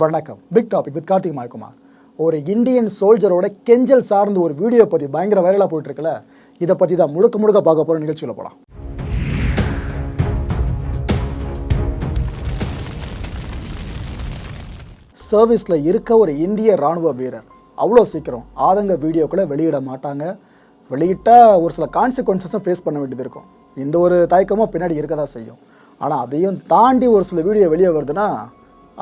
வணக்கம். Big topic with Karthik Mayakumar ஒரு Indian சோல்ஜரோட கெஞ்சல் சார்ந்து ஒரு வீடியோ பற்றி பயங்கர வைரலாக போயிட்டு இருக்குல்ல இதை பற்றி தான் முழுக்க முழுக்க பார்க்க போகிற நிகழ்ச்சியில் போகலாம் சர்வீஸில் இருக்க ஒரு இந்திய ராணுவ வீரர் அவ்வளோ சீக்கிரம் ஆதங்க வீடியோக்களை வெளியிட மாட்டாங்க. வெளியிட்டால் ஒரு சில கான்சிக்வன்சஸும் ஃபேஸ் பண்ண வேண்டியது இருக்கும். இந்த ஒரு தயக்கமும் பின்னாடி இருக்க தான் செய்யும். ஆனால் அதையும் தாண்டி ஒரு சில வீடியோ வெளியே வருதுன்னா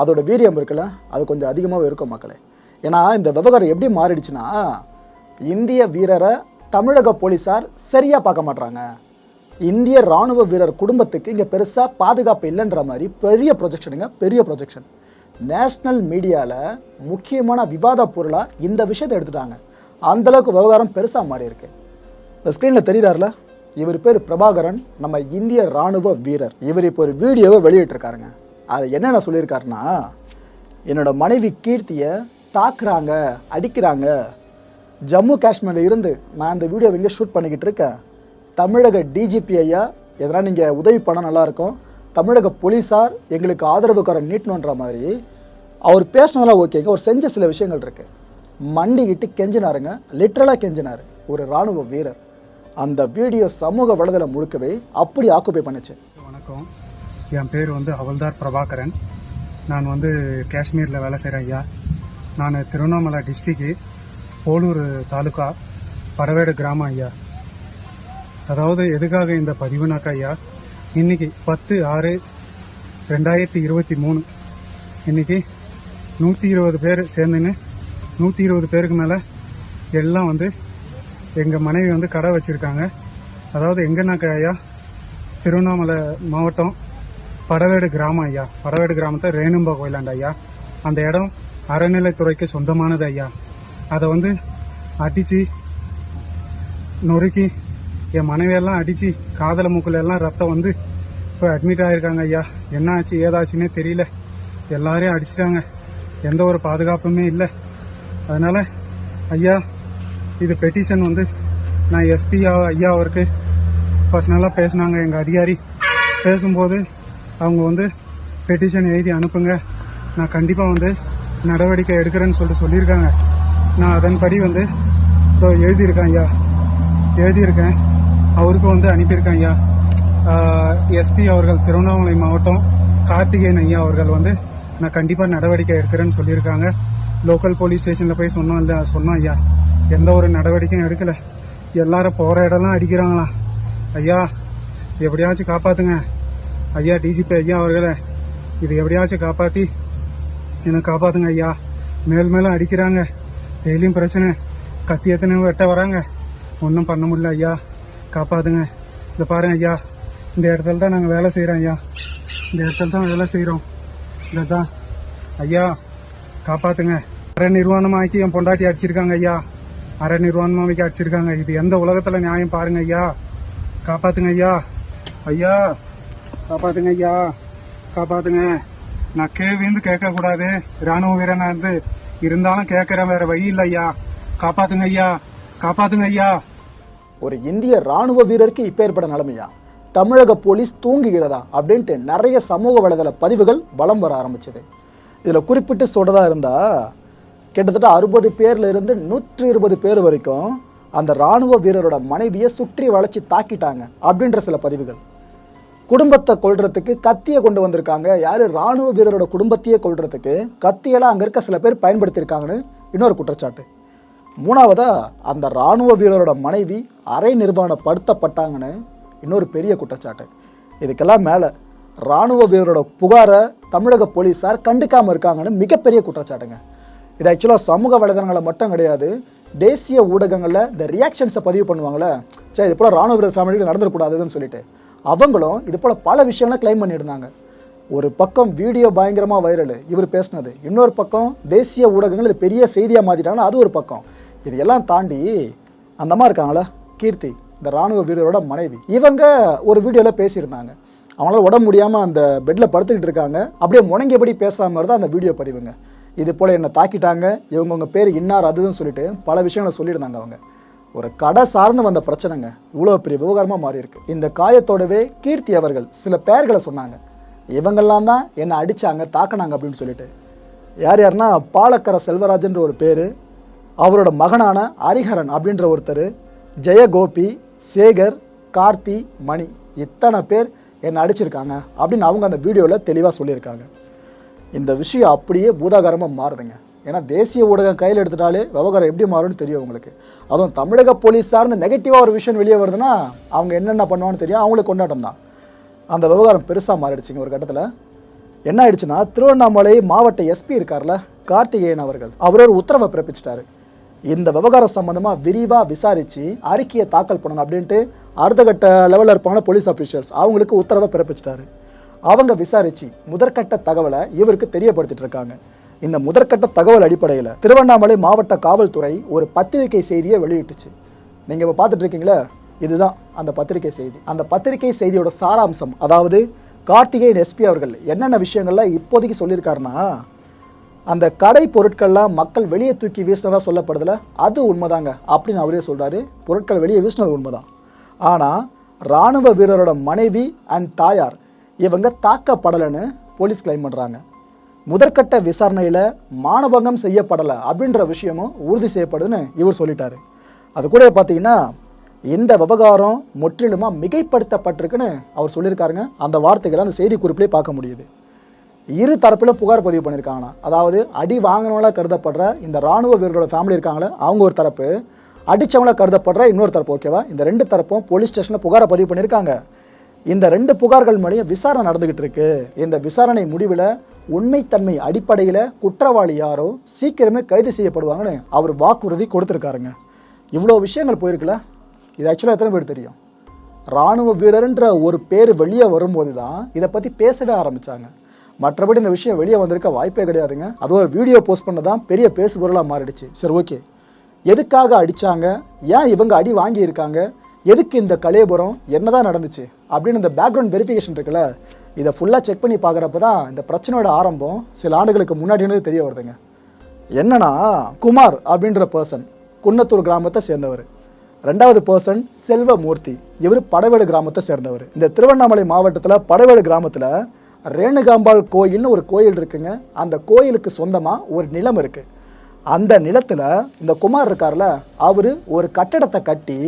அதோட வீரியம் இருக்குல்ல அது கொஞ்சம் அதிகமாகவே இருக்கும் மக்களே. ஏன்னா இந்த விவகாரம் எப்படி மாறிடுச்சுன்னா இந்திய வீரரை தமிழக போலீஸார் சரியாக பார்க்க மாட்றாங்க. இந்திய ராணுவ வீரர் குடும்பத்துக்கு இங்கே பெருசாக பாதுகாப்பு இல்லைன்ற மாதிரி பெரிய ப்ரொஜெக்ஷனுங்க பெரிய ப்ரொஜெக்ஷன் நேஷ்னல் மீடியாவில் முக்கியமான விவாத பொருளாக இந்த விஷயத்தை எடுத்துட்டாங்க. அந்தளவுக்கு விவகாரம் பெருசாக மாறி இருக்கு ஸ்க்ரீனில் தெரியுறாருல இவர் பேர் பிரபாகரன் நம்ம இந்திய ராணுவ வீரர். இவர் இப்போ ஒரு வீடியோவை வெளியிட்டிருக்காருங்க. அது என்னென்ன சொல்லியிருக்காருன்னா என்னோட மனைவி கீர்த்தியை தாக்குறாங்க அடிக்கிறாங்க. ஜம்மு காஷ்மீரில் இருந்து நான் இந்த வீடியோவை இங்கே ஷூட் பண்ணிக்கிட்டு இருக்கேன். தமிழக டிஜிபி ஐயா எதனா நீங்கள் உதவி பண்ணால் நல்லாயிருக்கும் தமிழக போலீஸார் எங்களுக்கு ஆதரவுக்காரன் நீட்டணுன்ற மாதிரி அவர் பேசினதெல்லாம் ஓகேங்க. அவர் செஞ்ச சில விஷயங்கள் இருக்குது மண்டிக்கிட்டு கெஞ்சினாருங்க. லிட்ரலாக கெஞ்சினார். ஒரு ராணுவ வீரர். அந்த வீடியோ சமூக வலைதளம் முழுக்கவே அப்படி ஆக்குப்பை பண்ணுச்சு. வணக்கம். என் பேர் வந்து ஹவல்தார் பிரபாகரன். நான் வந்து காஷ்மீரில் வேலை செய்கிறேன் ஐயா. நான் திருவண்ணாமலை டிஸ்ட்ரிக்கு போலூர் தாலுக்கா பறவேடு கிராமம் ஐயா. அதாவது எதுக்காக இந்த பதிவுனாக்கா ஐயா இன்றைக்கி பத்து ஆறு ரெண்டாயிரத்தி இருபத்தி மூணு. இன்னைக்கு நூற்றி இருபது பேர் சேர்ந்துன்னு நூற்றி இருபது பேருக்கு மேலே எல்லாம் வந்து எங்கள் மனைவி வந்து கடை வச்சுருக்காங்க. அதாவது எங்கன்னாக்கா ஐயா திருவண்ணாமலை மாவட்டம் படவேடு கிராமம் ஐயா. படவேடு கிராமத்தை ரேணும்பா கோயிலாண்ட ஐயா. அந்த இடம் அறநிலைத்துறைக்கு சொந்தமானது ஐயா. அதை வந்து அடித்து நொறுக்கி என் மனைவியெல்லாம் அடித்து காதல மூக்கில் எல்லாம் ரத்தம் வந்து இப்போ அட்மிட் ஆகிருக்காங்க ஐயா. என்ன ஆச்சு ஏதாச்சுன்னே தெரியல. எல்லாரையும் அடிச்சிட்டாங்க. எந்த ஒரு பாதுகாப்புமே இல்லை. அதனால் ஐயா இது பெட்டிஷன் வந்து நான் எஸ்பி ஐயா அவருக்கு பர்சனலாக பேசினாங்க. எங்கள் அதிகாரி பேசும்போது அவங்க வந்து பெட்டிஷன் எழுதி அனுப்புங்க. நான் கண்டிப்பாக வந்து நடவடிக்கை எடுக்கிறேன்னு சொல்லிட்டு சொல்லியிருக்காங்க. நான் அதன்படி வந்து இதோ எழுதியிருக்கேன் ஐயா. எழுதியிருக்கேன். அவருக்கும் வந்து அனுப்பியிருக்கேன் ஐயா. எஸ்பி அவர்கள் திருவண்ணாமலை மாவட்டம் கார்த்திகேயன் ஐயா அவர்கள் வந்து நான் கண்டிப்பாக நடவடிக்கை எடுக்கிறேன்னு சொல்லியிருக்காங்க. லோக்கல் போலீஸ் ஸ்டேஷனில் போய் சொன்னோம் இல்லை சொன்னோம் ஐயா. எந்த ஒரு நடவடிக்கையும் எடுக்கலை. எல்லாரும் போகிற இடம்லாம் அடிக்கிறாங்களா ஐயா எப்படியாச்சும் காப்பாற்றுங்க ஐயா டிஜிபி ஐயா அவர்களே இது எப்படியாச்சும் காப்பாற்றி என்னை காப்பாத்துங்க ஐயா. மேல் மேலும் அடிக்கிறாங்க. டெய்லியும் பிரச்சனை. கத்தி எத்தனை வெட்ட வராங்க. ஒன்றும் பண்ண முடியல ஐயா. காப்பாத்துங்க. இந்த பாருங்க ஐயா. இந்த இடத்துல தான் நாங்கள் வேலை செய்கிறோம் ஐயா. இந்த இடத்துல தான் வேலை செய்கிறோம் இதுதான் ஐயா காப்பாத்துங்க. அரை நிர்வாணமாக்கி என் பொண்டாட்டி அடிச்சிருக்காங்க ஐயா. அரை நிர்வாணமாக்கி அடிச்சிருக்காங்க. இது எந்த உலகத்தில் நியாயம் பாருங்க ஐயா. காப்பாத்துங்க ஐயா. ஐயா காப்பாத்துங்க ஐயா. காப்பாத்துங்க. நான் கேவிந்து கேட்க கூடாது ராணுவ வீரனா இருந்து இருந்தாலும் கேட்கறேன் வேற வழி இல்லை ஐயா. காப்பாத்துங்க ஐயா. காப்பாத்துங்க ஐயா. ஒரு இந்திய ராணுவ வீரருக்கு இப்போ ஏற்பட்ட நிலைமையா? தமிழக போலீஸ் தூங்குகிறதா? அப்படின்ட்டு நிறைய சமூக வலைதள பதிவுகள் வலம் வர ஆரம்பிச்சது. இதில் குறிப்பிட்டு சொல்றதா இருந்தா கிட்டத்தட்ட அறுபது பேர்ல இருந்து நூற்றி இருபது பேர் வரைக்கும் அந்த ராணுவ வீரரோட மனைவியை சுற்றி வளைச்சி தாக்கிட்டாங்க அப்படின்ற சில பதிவுகள். குடும்பத்தை கொள்றதுக்கு கத்தியை கொண்டு வந்திருக்காங்க. யார்? ராணுவ வீரரோட குடும்பத்தையே கொள்றதுக்கு கத்தியெல்லாம் அங்கே இருக்க சில பேர் பயன்படுத்தியிருக்காங்கன்னு இன்னொரு குற்றச்சாட்டு. மூணாவதா அந்த ராணுவ வீரரோட மனைவி அரை நிர்மாணப்படுத்தப்பட்டாங்கன்னு இன்னொரு பெரிய குற்றச்சாட்டு. இதுக்கெல்லாம் மேலே ராணுவ வீரரோட புகாரை தமிழக போலீஸார் கண்டுக்காமல் இருக்காங்கன்னு மிகப்பெரிய குற்றச்சாட்டுங்க. இது ஆக்சுவலாக சமூக வலைதளங்களை மட்டும் கிடையாது. தேசிய ஊடகங்களில் இந்த ரியாக்ஷன்ஸை பதிவு பண்ணுவாங்களே சரி இது போல் ராணுவ வீரர் ஃபேமிலிக்கு நடந்துடக்கூடாதுன்னு சொல்லிட்டு. அவங்களும் இது போல் பல விஷயங்களை கிளைம் பண்ணியிருந்தாங்க. ஒரு பக்கம் வீடியோ பயங்கரமாக வைரல் இவர் பேசினது. இன்னொரு பக்கம் தேசிய ஊடகங்கள் இது பெரிய செய்தியாக மாற்றிட்டாங்கன்னா அது ஒரு பக்கம். இதையெல்லாம் தாண்டி அந்தம்மா இருக்காங்களா? கீர்த்தி இந்த ராணுவ வீரரோட மனைவி. இவங்க ஒரு வீடியோவில் பேசியிருந்தாங்க. அவங்களால உடம்பு முடியாமல் அந்த பெட்டில் படுத்துக்கிட்டு இருக்காங்க. அப்படியே முணங்கியபடி பேசுகிற மாதிரி தான் அந்த வீடியோ பதிவுங்க. இது போல் என்னை தாக்கிட்டாங்க. இவங்கவுங்க பேர் இன்னார் அதுன்னு சொல்லிட்டு பல விஷயங்களை சொல்லியிருந்தாங்க அவங்க. ஒரு கடை சார்ந்து வந்த பிரச்சனைங்க. இவ்வளோ பெரிய விவகாரமாக மாறி இருக்கு இந்த காயத்தோடவே கீர்த்தி அவர்கள் சில பெயர்களை சொன்னாங்க. இவங்கெல்லாம் தான் என்னை அடித்தாங்க தாக்குனாங்க அப்படின்னு சொல்லிட்டு. யார் யாருன்னா பாலக்கர செல்வராஜன்ற ஒரு பேர் அவரோட மகனான ஹரிஹரன் அப்படின்ற ஒருத்தர் ஜெயகோபி சேகர் கார்த்தி மணி இத்தனை பேர் என்னை அடிச்சிருக்காங்க அப்படின்னு அவங்க அந்த வீடியோவில் தெளிவாக சொல்லியிருக்காங்க. இந்த விஷயம் அப்படியே பூதாகரமாக மாறுதுங்க. ஏன்னா தேசிய ஊடகம் கையில் எடுத்துட்டாலே விவகாரம் எப்படி மாறும்னு தெரியும் அவங்களுக்கு அதுவும் தமிழக போலீஸ் சார்ந்த நெகட்டிவாக ஒரு விஷயம் வெளியே வருதுன்னா அவங்க என்னென்ன பண்ணுவான்னு தெரியும். அவங்களுக்கு கொண்டாட்டம் தான். அந்த விவகாரம் பெருசாக மாறிடுச்சுங்க ஒரு கட்டத்தில். என்ன ஆயிடுச்சுன்னா திருவண்ணாமலை மாவட்ட எஸ்பி இருக்கார்ல கார்த்திகேயன் அவர்கள். அவர் ஒரு உத்தரவை பிறப்பிச்சிட்டாரு. இந்த விவகாரம் சம்பந்தமாக விரிவாக விசாரித்து அறிக்கையை தாக்கல் பண்ணணும் அப்படின்ட்டு அடுத்த கட்ட லெவலில் இருப்பாங்க போலீஸ் அஃபீஷியல்ஸ் அவங்களுக்கு உத்தரவை பிறப்பிச்சிட்டாரு. அவங்க விசாரித்து முதற்கட்ட தகவலை இவருக்கு தெரியப்படுத்திட்டு இருக்காங்க. இந்த முதற்கட்ட தகவல் அடிப்படையில் திருவண்ணாமலை மாவட்ட காவல்துறை ஒரு பத்திரிகை செய்தியை வெளியிட்டுச்சு. நீங்கள் இப்போ பார்த்துட்டு இதுதான் அந்த பத்திரிகை செய்தி. அந்த பத்திரிகை செய்தியோட சாராம்சம் அதாவது கார்த்திகேயன் எஸ்பி அவர்கள் என்னென்ன விஷயங்கள்லாம் இப்போதைக்கு சொல்லியிருக்காருன்னா அந்த கடை பொருட்கள்லாம் மக்கள் வெளியே தூக்கி வீசினதாக சொல்லப்படுதில்ல அது உண்மைதாங்க அப்படின்னு அவரே சொல்கிறாரு பொருட்கள் வெளியே வீசினது உண்மைதான். ஆனால் ராணுவ வீரரோட மனைவி அண்ட் தாயார் இவங்க தாக்கப்படலைன்னு போலீஸ் கிளைம் பண்ணுறாங்க முதற்கட்ட விசாரணையில் மானபங்கம் செய்யப்படலை அப்படின்ற விஷயமும் உறுதி செய்யப்படுதுன்னு இவர் சொல்லிட்டார். அது கூட பார்த்தீங்கன்னா இந்த விவகாரம் முற்றிலுமாக மிகைப்படுத்தப்பட்டிருக்குன்னு அவர் சொல்லியிருக்காருங்க. அந்த வார்த்தைகளை அந்த செய்தி குறிப்பிலே பார்க்க முடியுது. இரு தரப்பில் புகார் பதிவு பண்ணியிருக்காங்கன்னா அதாவது அடி வாங்கினவங்களாக கருதப்படுற இந்த ராணுவ வீரரோட ஃபேமிலி இருக்காங்களே அவங்க ஒரு தரப்பு. அடித்தவங்களாக கருதப்படுற இன்னொரு தரப்பு ஓகேவா இந்த ரெண்டு தரப்பும் போலீஸ் ஸ்டேஷனில் புகாரை பதிவு பண்ணியிருக்காங்க. இந்த ரெண்டு புகார்கள் மூலியம் விசாரணை நடந்துக்கிட்டு இருக்கு. இந்த விசாரணை முடிவில் உண்மைத்தன்மை அடிப்படையில் குற்றவாளி யாரோ சீக்கிரமே கைது செய்யப்படுவாங்கன்னு அவர் வாக்குறுதி கொடுத்துருக்காருங்க. இவ்வளோ விஷயங்கள் போயிருக்குல்ல? இது ஆக்சுவலாக எத்தனை பேர் தெரியும்? ராணுவ வீரர்ன்ற ஒரு பேர் வெளியே வரும்போது தான் இதை பற்றி பேசவே ஆரம்பித்தாங்க மற்றபடி இந்த விஷயம் வெளியே வந்திருக்க வாய்ப்பே கிடையாதுங்க. அது ஒரு வீடியோ போஸ்ட் பண்ண தான் பெரிய பேசுபொருளாக மாறிடுச்சு. சரி ஓகே. எதுக்காக அடித்தாங்க ஏன் இவங்க அடி வாங்கியிருக்காங்க? எதுக்கு இந்த கலேபுரம் என்னதான் நடந்துச்சு? அப்படின்னு இந்த பேக்ரவுண்ட் வெரிஃபிகேஷன் இருக்குல்ல இதை ஃபுல்லாக செக் பண்ணி பார்க்குறப்ப தான் இந்த பிரச்சனையோட ஆரம்பம் சில ஆண்டுகளுக்கு முன்னாடினது தெரிய வருதுங்க. என்னன்னா குமார் அப்படின்ற பர்சன் குன்னத்தூர் கிராமத்தை சேர்ந்தவர். ரெண்டாவது பர்சன் செல்வமூர்த்தி. இவர் படவேடு கிராமத்தை சேர்ந்தவர். இந்த திருவண்ணாமலை மாவட்டத்தில் படவேடு கிராமத்தில் ரேணுகாம்பாள் கோயில்னு ஒரு கோயில் இருக்குங்க. அந்த கோயிலுக்கு சொந்தமாக ஒரு நிலம் இருக்குது அந்த நிலத்தில் இந்த குமார் இருக்கார்ல அவர் ஒரு கட்டடத்தை கட்டி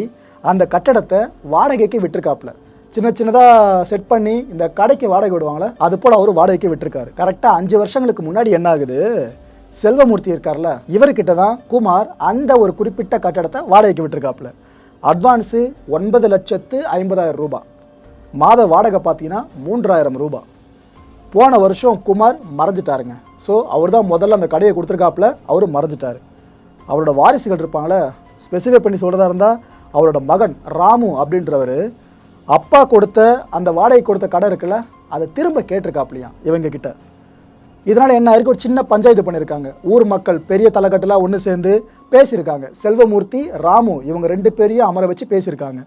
அந்த கட்டடத்தை வாடகைக்கு விட்டுருக்காப்புல. சின்ன சின்னதாக செட் பண்ணி இந்த கடைக்கு வாடகை விடுவாங்களே அது போல் அவர் வாடகைக்கு விட்டுருக்காரு. கரெக்டாக அஞ்சு வருஷங்களுக்கு முன்னாடி என்ன ஆகுது? செல்வமூர்த்தி இருக்கார்ல இவர்கிட்ட தான் குமார் அந்த ஒரு குறிப்பிட்ட கட்டடத்தை வாடகைக்கு விட்டிருக்காப்புல. அட்வான்ஸு ஒன்பது லட்சத்து ஐம்பதாயிரம் ரூபாய். மாத வாடகை பார்த்தீங்கன்னா மூன்றாயிரம் ரூபாய். போன வருஷம் குமார் மறைஞ்சிட்டாருங்க. ஸோ அவர் தான் முதல்ல அந்த கடையை கொடுத்துருக்காப்புல அவர் மறைஞ்சிட்டார். அவரோட வாரிசுகள் இருப்பாங்களே ஸ்பெசிஃபை பண்ணி சொல்கிறதா இருந்தால் அவரோட மகன் ராமு அப்படின்றவர் அப்பா கொடுத்த அந்த வாடகை கொடுத்த கடை இருக்குல்ல அதை திரும்ப கேட்டிருக்காப்லையாம் இவங்க கிட்ட. இதனால் என்ன ஆயிருக்கு ஒரு சின்ன பஞ்சாயத்து பண்ணியிருக்காங்க ஊர் மக்கள் பெரிய தலைக்கட்டெல்லாம் ஒன்று சேர்ந்து பேசியிருக்காங்க. செல்வமூர்த்தி ராமு இவங்க ரெண்டு பேரையும் அமர வச்சு பேசியிருக்காங்க.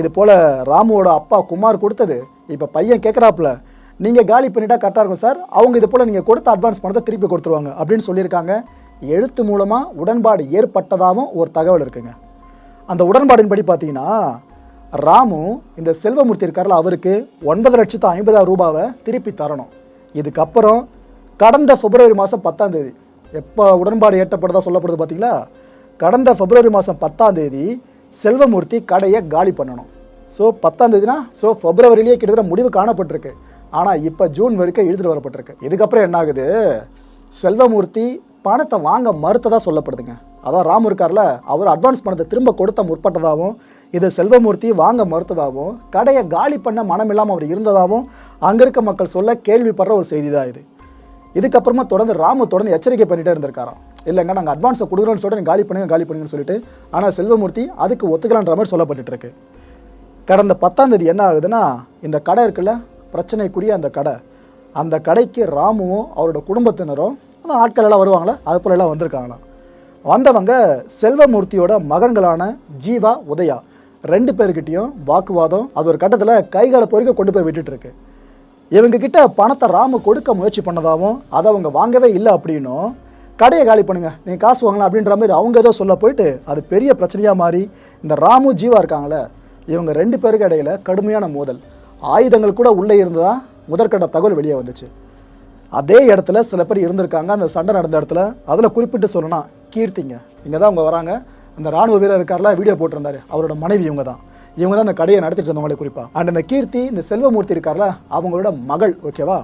இது போல் ராமுவோட அப்பா குமார் கொடுத்தது இப்போ பையன் கேட்குறாப்புல நீங்கள் காலி பண்ணிட்டா கரெக்டாக இருக்கும் சார். அவங்க இது போல் நீங்கள் கொடுத்த அட்வான்ஸ் பணத்தை திருப்பி கொடுத்துருவாங்க அப்படின்னு சொல்லியிருக்காங்க. எழுத்து மூலமாக உடன்பாடு ஏற்பட்டதாகவும் ஒரு தகவல் இருக்குங்க. அந்த உடன்பாடின்படி பார்த்தீங்கன்னா ராமு இந்த செல்வமூர்த்தி இருக்கார்ல அவருக்கு ஒன்பது லட்சத்து ஐம்பதாயிரம் ரூபாவை திருப்பி தரணும். இதுக்கப்புறம் கடந்த பிப்ரவரி மாதம் பத்தாம் தேதி எப்போ உடன்பாடு ஏற்றப்பட்டதா சொல்லப்படுது பார்த்தீங்களா? கடந்த பிப்ரவரி மாதம் பத்தாம் தேதி செல்வமூர்த்தி கடையை காலி பண்ணணும். ஸோ பத்தாம் தேதினா ஸோ பிப்ரவரிலேயே கிட்டத்தட்ட முடிவு காணப்பட்டிருக்கு. ஆனால் இப்போ ஜூன் வரைக்கும் எழுதிட்டு வரப்பட்டிருக்கு. இதுக்கப்புறம் என்ன ஆகுது செல்வமூர்த்தி பணத்தை வாங்க மறுத்ததாக சொல்லப்படுதுங்க. அதான் ராமு இருக்கார்ல அவர் அட்வான்ஸ் பணத்தை திரும்ப கொடுத்த முற்பட்டதாகவும் இதை செல்வமூர்த்தி வாங்க மறுத்ததாகவும் கடையை காலி பண்ண மனம் இல்லாமல் அவர் இருந்ததாகவும் அங்கே இருக்க மக்கள் சொல்ல கேள்விப்படுற ஒரு செய்தி தான் இது. இதுக்கப்புறமா தொடர்ந்து ராமு தொடர்ந்து எச்சரிக்கை பண்ணிட்டே இருந்திருக்காராம். இல்லைங்க நாங்கள் அட்வான்ஸை கொடுக்குறோன்னு சொல்லிட்டு காலி பண்ணுங்க காலி பண்ணுங்கன்னு சொல்லிட்டு ஆனால் செல்வமூர்த்தி அதுக்கு ஒத்துக்கலான்ற மாதிரி சொல்லப்பட்டுருக்கு கடந்த பத்தாம் தேதி என்ன ஆகுதுன்னா இந்த கடை இருக்குல்ல பிரச்சனைக்குரிய அந்த கடை அந்த கடைக்கு ராமுவும் அவரோட குடும்பத்தினரும் அந்த ஆட்கள் எல்லாம் வருவாங்களே அது போல எல்லாம் வந்திருக்காங்களாம். வந்தவங்க செல்வமூர்த்தியோட மகன்களான ஜீவா உதயா. ரெண்டு பேர்கிட்டையும் வாக்குவாதம் அது ஒரு கட்டத்தில் கைகளை பொறுக்க கொண்டு போய் விட்டுட்டு இருக்கு. இவங்க கிட்ட பணத்தை ராமு கொடுக்க முயற்சி பண்ணதாகவும் அதை அவங்க வாங்கவே இல்லை அப்படின்னும் கடையை காலி பண்ணுங்க நீங்கள் காசு வாங்கலாம் அப்படின்ற மாதிரி அவங்க ஏதோ சொல்ல போயிட்டு அது பெரிய பிரச்சனையாக மாறி இந்த ராமு ஜீவா இருக்காங்களே இவங்க ரெண்டு பேருக்கு இடையில கடுமையான மோதல். ஆயுதங்கள் கூட உள்ளே இருந்ததா முதற்கட்ட தகவல் வெளியே வந்துச்சு. அதே இடத்துல சில பேர் இருந்திருக்காங்க அந்த சண்டை நடந்த இடத்துல அதில் குறிப்பிட்டு சொல்லணும்னா கீர்த்திங்க. இங்கே தான் அவங்க வராங்க. அந்த ராணுவ வீரர் இருக்கார்ல வீடியோ போட்டிருந்தாரு. அவரோட மனைவி இவங்க தான் இவங்க தான் அந்த கடையை நடத்திட்டு இருந்தவங்களே குறிப்பாக அண்ட் அந்த கீர்த்தி இந்த செல்வமூர்த்தி இருக்கார்ல அவங்களோட மகள் ஓகேவா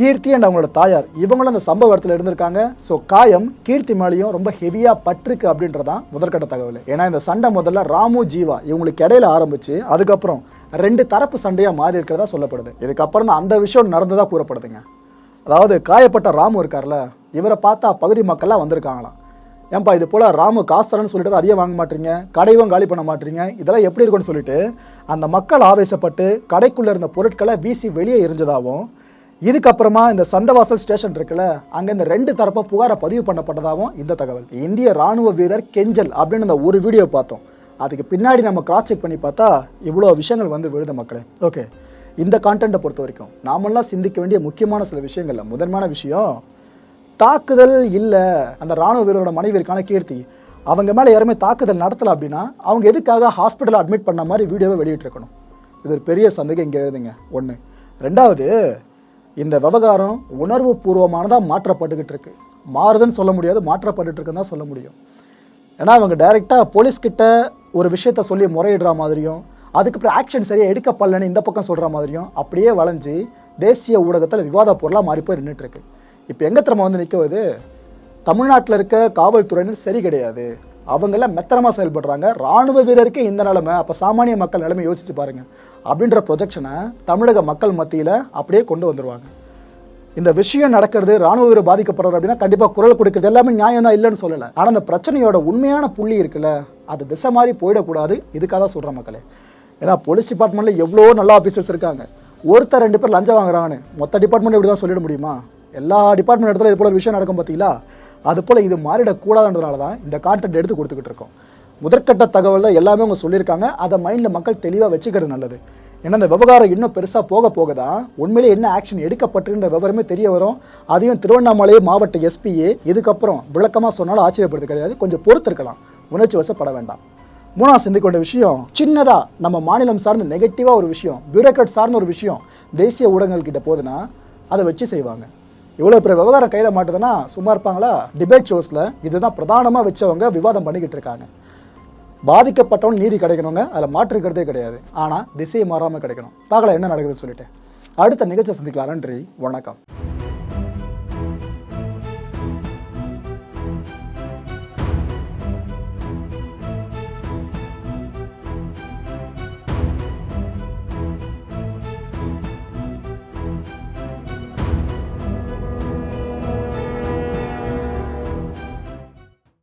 கீர்த்தி அண்ட் அவங்களோட தாயார் இவங்களும் அந்த சம்பவ இடத்துல இருந்திருக்காங்க. ஸோ காயம் கீர்த்தி மேலேயும் ரொம்ப ஹெவியாக பட்டிருக்கு அப்படின்றதான் முதற்கட்ட தகவல். ஏன்னா இந்த சண்டை முதல்ல ராமு ஜீவா இவங்களுக்கு இடையில ஆரம்பிச்சு அதுக்கப்புறம் ரெண்டு தரப்பு சண்டையாக மாறி இருக்கிறதா சொல்லப்படுது. இதுக்கப்புறம் தான் அந்த விஷயம் நடந்ததாக கூறப்படுதுங்க. அதாவது காயப்பட்ட ராமு இருக்கார்ல இவரை பார்த்தா பகுதி மக்கள்லாம் வந்திருக்காங்களாம். ஏன்பா இது போல் ராமு காசு தரேன்னு சொல்லிட்டு அதிகம் வாங்க மாட்டீங்க? கடையும் காலி பண்ண மாட்டீங்க? இதெல்லாம் எப்படி இருக்கும்னு சொல்லிட்டு அந்த மக்கள் ஆவேசப்பட்டு கடைக்குள்ளே இருந்த பொருட்களை வீசி வெளியே எரிஞ்சதாகவும் இதுக்கப்புறமா இந்த சந்தவாசல் ஸ்டேஷன் இருக்குல்ல அங்கே இந்த ரெண்டு தரப்பும் புகாரை பதிவு பண்ணப்பட்டதாகவும் இந்த தகவல். இந்திய ராணுவ வீரர் கெஞ்சல் அப்படின்னு இந்த ஒரு வீடியோ பார்த்தோம். அதுக்கு பின்னாடி நம்ம கிராஸ் செக் பண்ணி பார்த்தா இவ்வளோ விஷயங்கள் வந்து விழுத மக்களே. ஓகே இந்த கான்டென்ட்டை பொறுத்த வரைக்கும் நாமெல்லாம் சிந்திக்க வேண்டிய முக்கியமான சில விஷயங்கள்ல முதன்மையான விஷயம் தாக்குதல் இல்லை. அந்த ராணுவ வீரரோட மனைவி கீர்த்தி. அவங்க மேலே யாருமே தாக்குதல் நடத்தலை அப்படின்னா அவங்க எதுக்காக ஹாஸ்பிட்டலில் அட்மிட் பண்ண மாதிரி வீடியோவை வெளியிட்டிருக்கணும்? இது ஒரு பெரிய சந்தேகம் இங்கே எழுதுங்க. ஒன்று ரெண்டாவது இந்த விவகாரம் உணர்வு பூர்வமானதாக மாற்றப்பட்டுக்கிட்டு இருக்கு. மாறுதுன்னு சொல்ல முடியாது மாற்றப்பட்டுட்டு இருக்குன்னு தான் சொல்ல முடியும். ஏன்னா அவங்க டைரெக்டாக போலீஸ்கிட்ட ஒரு விஷயத்த சொல்லி முறையிடுற மாதிரியும் அதுக்கப்புறம் ஆக்ஷன் சரியாக எடுக்கப்படலன்னு இந்த பக்கம் சொல்கிற மாதிரியும் அப்படியே வளைஞ்சு தேசிய ஊடகத்தில் விவாத பொருளாக மாறி போய் நின்றுட்டுருக்கு இப்போ எங்கே திறமை வந்து நிற்குவது தமிழ்நாட்டில் இருக்க காவல்துறையினர் சரி கிடையாது. அவங்கெல்லாம் மெத்தனமாக செயல்படுறாங்க. ராணுவ வீரருக்கே இந்த நிலமை. அப்போ சாமானிய மக்கள் நிலைமை யோசிச்சு பாருங்க. அப்படின்ற ப்ரொஜெக்ஷனை தமிழக மக்கள் மத்தியில் அப்படியே கொண்டு வந்துடுவாங்க இந்த விஷயம் நடக்கிறது ராணுவ வீரர் பாதிக்கப்படுறாரு அப்படின்னா கண்டிப்பாக குரல் கொடுக்கிறது எல்லாமே நியாயம் தான் இல்லைன்னு சொல்லலை. ஆனால் அந்த பிரச்சனையோட உண்மையான புள்ளி இருக்குல்ல அது திசை மாதிரி போயிடக்கூடாது. இதுக்காக தான் சொல்கிறேன் மக்களே. ஏன்னா போலீஸ் டிபார்ட்மெண்ட்டில் எவ்வளோ நல்ல ஆஃபீஸர்ஸ் இருக்காங்க. ஒருத்தர் ரெண்டு பேர் லஞ்சம் வாங்குறாங்கன்னு மொத்த டிபார்ட்மெண்ட் இப்படி தான் சொல்லிட முடியுமா? எல்லா டிபார்ட்மெண்ட் இடத்துல இது போல ஒரு விஷயம் நடக்கும் பார்த்தீங்களா அது போல் இது மாறிடக்கூடாதுன்றதுனால தான் இந்த கான்டென்ட் எடுத்து கொடுத்துக்கிட்டு இருக்கோம். முதற்கட்ட தகவல் தான் எல்லாமே அவங்க சொல்லியிருக்காங்க. அதை மைண்டில் மக்கள் தெளிவாக வச்சுக்கிறது நல்லது. ஏன்னா இந்த விவகாரம் இன்னும் பெருசாக போக போக தான் உண்மையிலே என்ன ஆக்ஷன் எடுக்கப்பட்டுன்ற விவரமே தெரிய வரும். அதையும் திருவண்ணாமலை மாவட்ட எஸ்பிஏ இதுக்கப்புறம் விளக்கமாக சொன்னாலும் ஆச்சரியப்படுறது கிடையாது. கொஞ்சம் பொறுத்திருக்கலாம் உணர்ச்சி வசப்பட வேண்டாம். மூணாவது சிந்திக்க வேண்டிய விஷயம் சின்னதாக நம்ம மாநிலம் சார்ந்த நெகட்டிவாக ஒரு விஷயம் பியூரோக்ராட் சார்ந்த ஒரு விஷயம் தேசிய ஊடகங்கள் கிட்ட போகுதுன்னா அதை வச்சு செய்வாங்க. இவ்வளோ பெரிய விவகாரம் கையில் மாட்டுதுன்னா சும்மா இருப்பாங்களா? டிபேட் ஷோஸில் இதுதான் பிரதானமாக வச்சவங்க விவாதம் பண்ணிக்கிட்டு இருக்காங்க. பாதிக்கப்பட்டவன் நீதி கிடைக்கணுங்க அதில் மாற்றுக்கிறதே கிடையாது. ஆனால் திசையை மாறாமல் கிடைக்கணும். பார்க்கலாம் என்ன நடக்குதுன்னு சொல்லிட்டு. அடுத்த நிகழ்ச்சியை சந்திக்கலாம். நன்றி வணக்கம்.